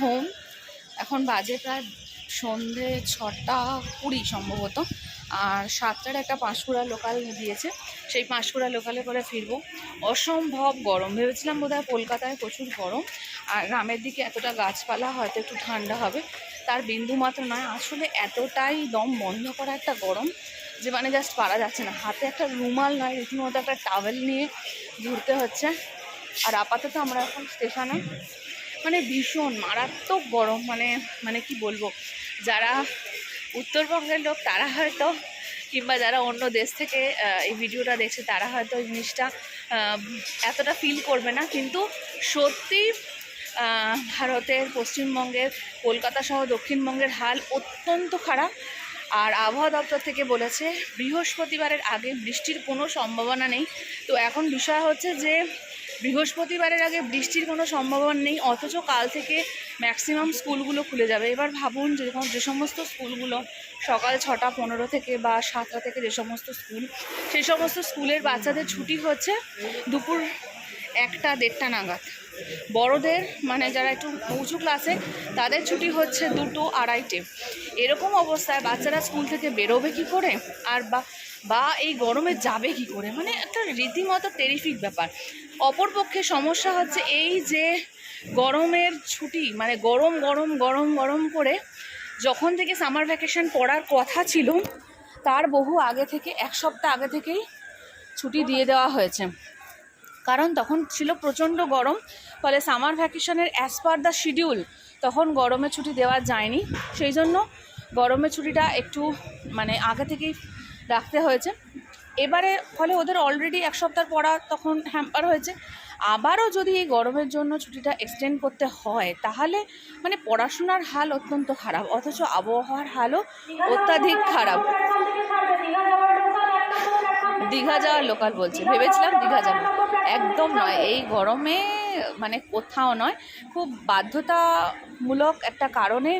Home এখন বাজে প্রায় সন্ধে ছটা কুড়ি সম্ভবত, আর সাতটার একটা পাঁশকুড়া লোকাল দিয়েছে। সেই পাঁশকুড়া লোকালে করে ফিরবো। অসম্ভব গরম। ভেবেছিলাম বোধহয় কলকাতায় প্রচুর গরম, আর গ্রামের দিকে এতটা গাছপালা হয়তো একটু ঠান্ডা হবে, তার বিন্দু মাত্র নয়। আসলে এতটাই দম বন্ধ করা একটা গরম যে মানে জাস্ট পারা যাচ্ছে না। হাতে একটা রুমাল নয় রীতিমতো একটা টাওয়েল নিয়ে ঘুরতে হচ্ছে। আর আপাতত আমরা এখন স্টেশনে মানে ভীষণ মারাত্মক গরম মানে মানে কি বলব, যারা উত্তরবঙ্গের লোক তারা হয়তো, কিংবা যারা অন্য দেশ থেকে এই ভিডিওটা দেখছে, তারা হয়তো এই জিনিসটা এতটা ফিল করবে না। কিন্তু সত্যি ভারতের পশ্চিমবঙ্গের, কলকাতা সহ দক্ষিণবঙ্গের হাল অত্যন্ত খারাপ। আর আবহাওয়া দপ্তর থেকে বলেছে, বৃহস্পতিবারের আগে বৃষ্টির কোনো সম্ভাবনা নেই। তো এখন বিষয় হচ্ছে যে, বৃহস্পতিবারের আগে বৃষ্টির কোনো সম্ভাবনা নেই, অথচ কাল থেকে ম্যাক্সিমাম স্কুলগুলো খুলে যাবে। এবার ভাবুন যেরকম যে সমস্ত স্কুলগুলো সকাল ছটা পনেরো থেকে বা সাতটা থেকে যে সমস্ত স্কুল, সেই সমস্ত স্কুলের বাচ্চাদের ছুটি হচ্ছে দুপুর একটা দেড়টা নাগাদ। বড়দের মানে যারা একটু উঁচু ক্লাসে তাদের ছুটি হচ্ছে দুটো আড়াইটে। এরকম অবস্থায় বাচ্চারা স্কুল থেকে বেরোবে কি করে? আর বা বা এই গরমে যাবে কি করে? মানে একটা রীতিমতো টেরিফিক ব্যাপার। অপরপক্ষে সমস্যা হচ্ছে এই যে গরমের ছুটি মানে গরম গরম গরম গরম করে যখন থেকে সামার ভ্যাকেশন পড়ার কথা ছিল, তার বহু আগে থেকে, এক সপ্তাহ আগে থেকেই ছুটি দিয়ে দেওয়া হয়েছে। কারণ তখন ছিল প্রচণ্ড গরম, ফলে সামার ভ্যাকেশনের অ্যাজ পার দ্য শিডিউল তখন গরমে ছুটি দেওয়া যায়নি। সেই জন্য গরমের ছুটিটা একটু মানে আগে থেকেই রাখতে হয়েছে। এবারে, ফলে ওদের অলরেডি এক সপ্তাহ পড়া তখন হ্যাম্পার হয়েছে। আবারও যদি এই গরমের জন্য ছুটিটা এক্সটেন্ড করতে হয়, তাহলে মানে পড়াশোনার হাল অত্যন্ত খারাপ, অথচ আবহাওয়ার হালও অত্যাধিক খারাপ। দীঘা যাওয়ার লোকাল বলছে। ভেবেছিলাম দীঘা যাব। একদম নয়, এই গরমে মানে কোথাও নয়, খুব বাধ্যতামূলক একটা কারণে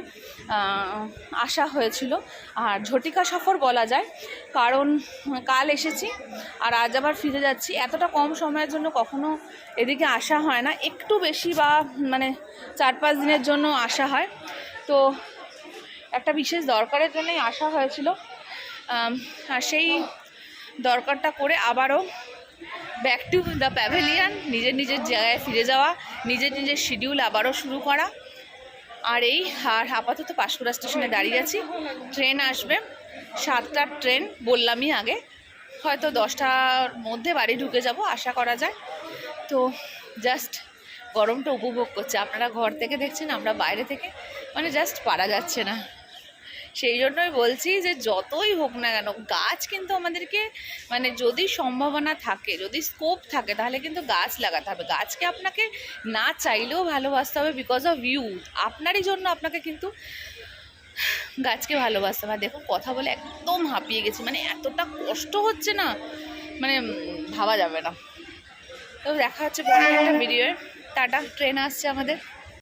আসা হয়েছিল। আর ঝটিকা সফর বলা যায়, কারণ কাল এসেছি আর আজ আবার ফিরে যাচ্ছি। এতটা কম সময়ের জন্য কখনো এদিকে আসা হয় না। একটু বেশি বা মানে চার পাঁচ দিনের জন্য আসা হয়। তো একটা বিশেষ দরকারের জন্যই আসা হয়েছিল। আর সেই দরকারটা করে আবারও ব্যাক টু দ্য প্যাভিলিয়ান নিজের নিজের জায়গায় ফিরে যাওয়া, নিজের নিজের শিডিউল আবারও শুরু করা। আর এই, আর আপাতত পাঁশকুড়া স্টেশনে দাঁড়িয়ে আছি। ট্রেন আসবে, সাতটার ট্রেন বললামই আগে। হয়তো দশটার মধ্যে বাড়ি ঢুকে যাব, আশা করা যায়। তো জাস্ট গরমটা উপভোগ করছে। আপনারা ঘর থেকে দেখছেন, আমরা বাইরে থেকে। মানে জাস্ট পারা যাচ্ছে না। সেই জন্যই বলছি যে যতই হোক না কেন, গাছ কিন্তু আমাদেরকে মানে যদি সম্ভাবনা থাকে, যদি স্কোপ থাকে, তাহলে কিন্তু গাছ লাগাতে হবে। গাছকে আপনাকে না চাইলেও ভালোবাসতে হবে বিকজ অফ ইউ আপনারই জন্য আপনাকে কিন্তু গাছকে ভালোবাসতে হবে। দেখুন, কথা বলে একদম হাঁপিয়ে গেছি। মানে এতটা কষ্ট হচ্ছে না মানে ভাবা যাবে না। তো দেখা হচ্ছে পরের একটা টাটা ট্রেন আসছে আমাদের।